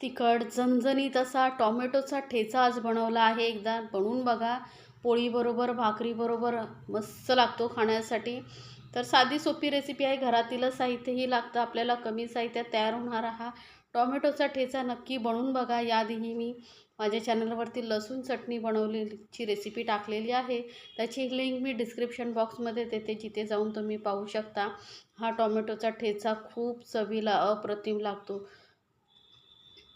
तिखट झणझणीत असा टॉमॅटोचा ठेचा आज बनवला आहे. एकदा बनवून बघा. पोळीबरोबर भाकरीबरोबर मस्त लागतो खाण्यासाठी. तर साधी सोपी रेसिपी आहे. घरातीलच साहित्यही लागतं. आपल्याला कमी साहित्यात तयार होणारा हा टॉमॅटोचा ठेचा नक्की बनवून बघा. याआधीही मी माझ्या चॅनलवरती लसूण चटणी बनवलेलीची रेसिपी टाकलेली आहे. त्याची लिंक मी डिस्क्रिप्शन बॉक्समध्ये देते. जिथे जाऊन तुम्ही पाहू शकता. हा टॉमॅटोचा ठेचा खूप चवीला अप्रतिम लागतो.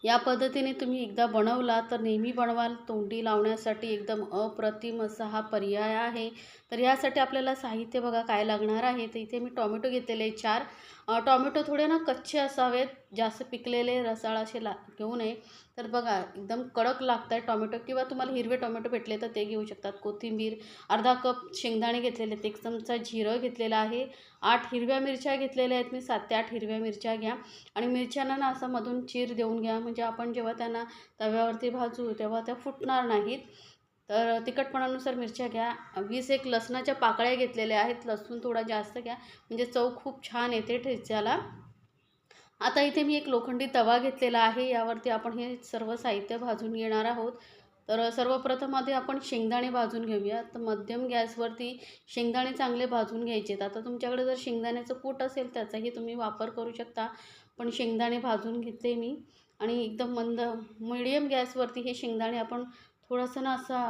या पद्धतीने तुम्ही एकदा बनवला तर नेहमी बनवाल. तोंडी लावण्यासाठी एकदम अप्रतिम असा हा पर्याय आहे. तर यासाठी आपल्याला साहित्य बघा काय लागणार आहे. तर इथे मी टॉमॅटो घेतलेले चार. टॉमॅटो थोडे ना कच्चे असावेत जास्त पिकलेले रसाळ असे ला घेऊ नये. तर बघा एकदम कडक लागत आहे टॉमॅटो किंवा तुम्हाला हिरवे टॉमॅटो भेटले तर ते घेऊ शकतात. कोथिंबीर अर्धा कप शेंगदाणे घेतलेले आहेत एक चमचा जिरं घेतलेलं आहे आठ हिरव्या मिरच्या घेतलेल्या आहेत मी सात ते आठ हिरव्या मिरच्या घ्या. आणि मिरच्यांना ना असं मधून चीर देऊन घ्या म्हणजे आपण जेव्हा त्यांना तव्यावरती भाजू तेव्हा त्या फुटणार नाहीत. तर तिखटपणानुसार मिरच्या घ्या. वीस एक लसणाच्या पाकळ्या घेतलेल्या आहेत. लसूण थोडा जास्त घ्या. म्हणजे चव खूप छान येते ठेच्याला. आता इथे मी एक लोखंडी तवा घेतलेला आहे. यावरती आपण हे सर्व साहित्य भाजून घेणार आहोत. तर सर्वप्रथम आधी आपण शेंगदाणे भाजून घेऊया. तर मध्यम गॅसवरती शेंगदाणे चांगले भाजून घ्यायचे आहेत आता तुमच्याकडे जर शेंगदाण्याचं कूट असेल त्याचाही तुम्ही वापर करू शकता. पण शेंगदाणे भाजून घेतले मी. आणि एकदम मंद मिडियम गॅसवरती हे शेंगदाणे आपण थोडंसं ना असा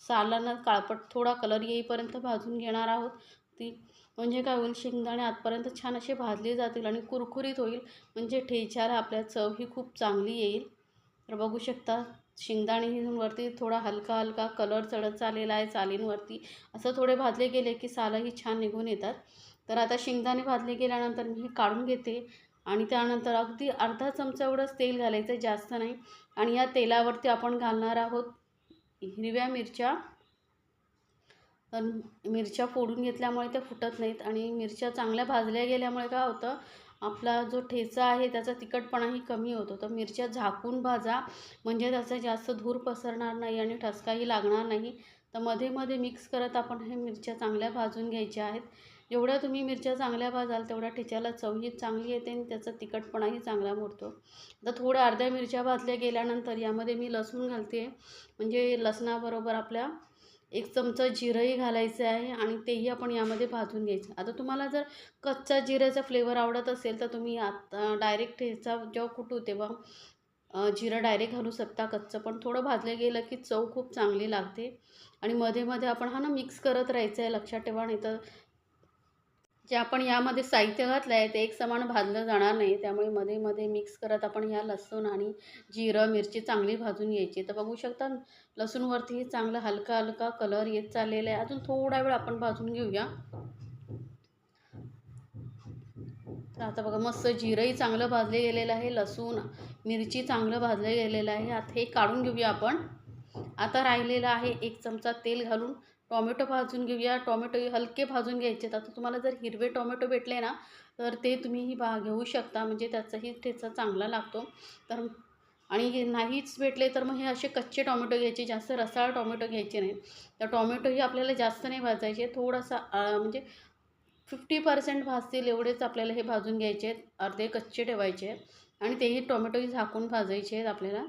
सालांना काळपट थोडा कलर येईपर्यंत भाजून घेणार आहोत. ती म्हणजे काय होईल शेंगदाणे आतपर्यंत छान असे भाजले जातील आणि कुरकुरीत होईल. म्हणजे ठेच्याला आपल्या चव ही खूप चांगली येईल. तर बघू शकता शेंगदाणेवरती थोडा हलका हलका कलर चढत चाललेला आहे चालींवरती असं थोडे भाजले गेले की सालंही छान निघून येतात. तर आता शेंगदाणे भाजले गेल्यानंतर मी हे काढून घेते. आणि त्यानंतर अगदी अर्धा चमचा एवढंच तेल घालायचं जास्त नाही. आणि या तेलावरती आपण घालणार आहोत हिरव्या मिरच्या. मिरच्या फोडून घेतल्यामुळे त्या फुटत नाहीत आणि मिरच्या चांगल्या भाजल्या गेल्यामुळे काय होतं आपला जो ठेचा आहे त्याचा तिखटपणाही कमी होतो. तर मिरच्या झाकून भाजा म्हणजे त्याचा जास्त धूर पसरणार नाही आणि ठसकाही लागणार नाही. तर मध्ये मध्ये मिक्स करत आपण हे मिरच्या चांगल्या भाजून घ्यायच्या आहेत. जेवढ्या तुम्ही मिरच्या चांगल्या भाजाल तेवढ्या ठेच्याला चवही चांगली येते आणि त्याचा तिखटपणाही चांगला मोडतो. आता थोड्या अर्ध्या मिरच्या भाजल्या गेल्यानंतर यामध्ये मी लसूण घालते. म्हणजे लसणाबरोबर आपल्या एक चमचा जिरंही घालायचं आहे आणि तेही आपण यामध्ये भाजून घ्यायचं. आता तुम्हाला जर कच्चा जिऱ्याचा फ्लेवर आवडत असेल तर तुम्ही आता डायरेक्ट ठेचा जेव्हा कुटू तेव्हा जिरं डायरेक्ट घालू शकता कच्चं. पण थोडं भाजलं गेलं की चव खूप चांगली लागते. आणि मध्ये मध्ये आपण हा ना मिक्स करत राहायचं आहे लक्षात ठेवा नाही तर जे आपण यामध्ये साहित्य घातलं आहे ते एक समान भाजलं जाणार नाही. त्यामुळे मध्ये मध्ये मिक्स करत आपण ह्या लसूण आणि जिरं मिरची चांगली भाजून घ्यायची. तर बघू शकता लसूणवरतीही चांगला हलका हलका कलर येत चाललेला आहे. अजून थोडा वेळ आपण भाजून घेऊया. तर आता बघा मस्त जिरंही चांगलं भाजले गेलेलं आहे. लसूण मिरची चांगलं भाजलं गेलेलं आहे. आता हे काढून घेऊया आपण. आता राहिलेलं आहे एक चमचा तेल घालून. टॉमॅटो भाजून घेऊया. टॉमॅटो हलके भाजून घ्यायचे आहेत. आता तुम्हाला जर हिरवे टॉमॅटो भेटले ना तर ते तुम्हीही भा घेऊ शकता. म्हणजे त्याचाही ठेचा चांगला लागतो. तर आणि हे नाहीच भेटले तर मग हे असे कच्चे टॉमॅटो घ्यायचे. जास्त रसाळ टॉमॅटो घ्यायचे नाही तर टॉमॅटोही आपल्याला जास्त नाही भाजायचे. थोडासा म्हणजे फिफ्टी पर्सेंट भाजतील एवढेच आपल्याला हे भाजून घ्यायचे आहेत. अर्धे कच्चे ठेवायचे आहेत. आणि तेही टॉमॅटोही झाकून भाजायचे आहेत आपल्याला.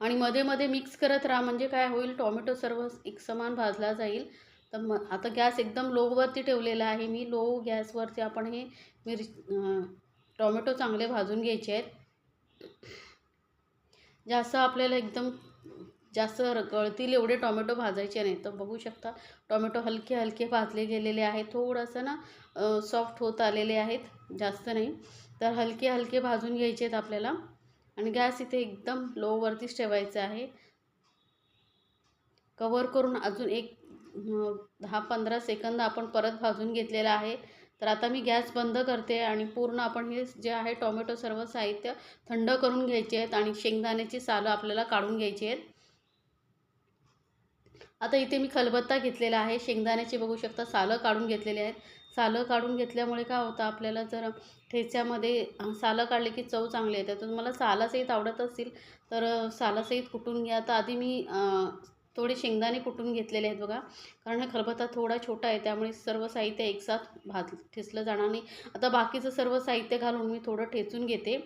आणि मध्ये मध्ये मिक्स करत राहा. म्हणजे काय होईल टॉमॅटो सर्व एकसमान भाजला जाईल. तर मग आता गॅस एकदम लोवरती ठेवलेला आहे मी. लो गॅसवरती आपण हे मिर टॉमॅटो चांगले भाजून घ्यायचे आहेत. जास्त आपल्याला एकदम जास्त गळतील एवढे टॉमॅटो भाजायचे नाही. तर बघू शकता टॉमॅटो हलके हलके भाजले गेलेले आहेत. थोडंसं ना सॉफ्ट होत आलेले आहेत. जास्त नाही. तर हलके हलके भाजून घ्यायचे आहेत आपल्याला. आणि गॅस इथे एकदम लोवरतीच ठेवायचा आहे. कवर करून अजून एक दहा पंधरा सेकंद आपण परत भाजून घेतलेला आहे. तर आता मी गॅस बंद करते आणि पूर्ण आपण हे जे आहे टोमॅटो सर्व साहित्य थंड करून घ्यायचे आहेत आणि शेंगदाण्याची सालं आपल्याला काढून घ्यायची आहेत. आता इथे मी खलबत्ता घेतलेला आहे. शेंगदाण्याची बघू शकता सालं काढून घेतलेले आहेत. सालं काढून घेतल्यामुळे काय होतं आपल्याला जर ठेच्यामध्ये सालं काढले की चव चांगली येते. तर तुम्हाला सालासहित आवडत असतील तर सालासहित कुटून घ्या. तर आधी मी थोडे शेंगदाणे कुटून घेतलेले आहेत बघा. कारण हा खलबत्ता थोडा छोटा आहे त्यामुळे सर्व साहित्य एकसाथ भाज ठेचलं जाणार नाही. आता बाकीचं सर्व साहित्य घालून मी थोडं ठेचून घेते.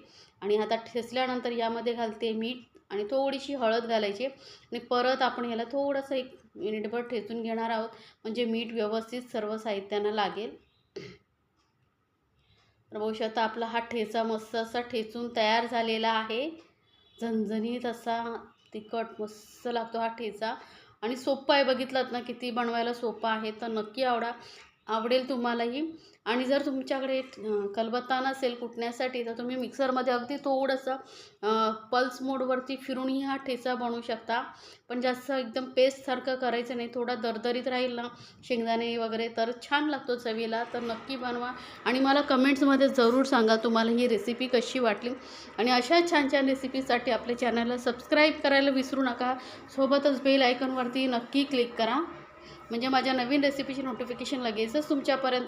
आणि आता ठेचल्यानंतर यामध्ये घालते मीठ आणि थोडीशी हळद घालायची. आणि परत आपण ह्याला थोडंसं एक मिनिटभर ठेचून घेणार आहोत. म्हणजे मीठ व्यवस्थित सर्व साहित्यांना लागेल. तर बघू शकता आपला हा ठेचा मस्त असा ठेचून तयार झालेला आहे. झणझणीत असा तिखट मस्त लागतो हा ठेचा. आणि सोपं आहे बघितलात ना किती बनवायला सोपं आहे. तर नक्की आवडा. आवडेल तुम्हालाही. आणि जर तुमच्याकडे कलबत्ता नसेल कुटण्यासाठी तर तुम्ही मिक्सरमध्ये अगदी थोडंसं पल्स मोडवरती फिरूनही हा ठेचा बनवू शकता. पण जास्त एकदम पेस्टसारखं करायचं नाही. थोडा दरदरीत राहील ना शेंगदाणे वगैरे तर छान लागतो चवीला. तर नक्की बनवा. आणि मला कमेंट्समध्ये जरूर सांगा तुम्हाला ही रेसिपी कशी वाटली. आणि अशा छान छान रेसिपीसाठी आपल्या चॅनलला सबस्क्राईब करायला विसरू नका. सोबतच बेल आयकॉनवरती नक्की क्लिक करा. म्हणजे माझ्या नवीन रेसिपीची नोटिफिकेशन लगेचच तुमच्यापर्यंत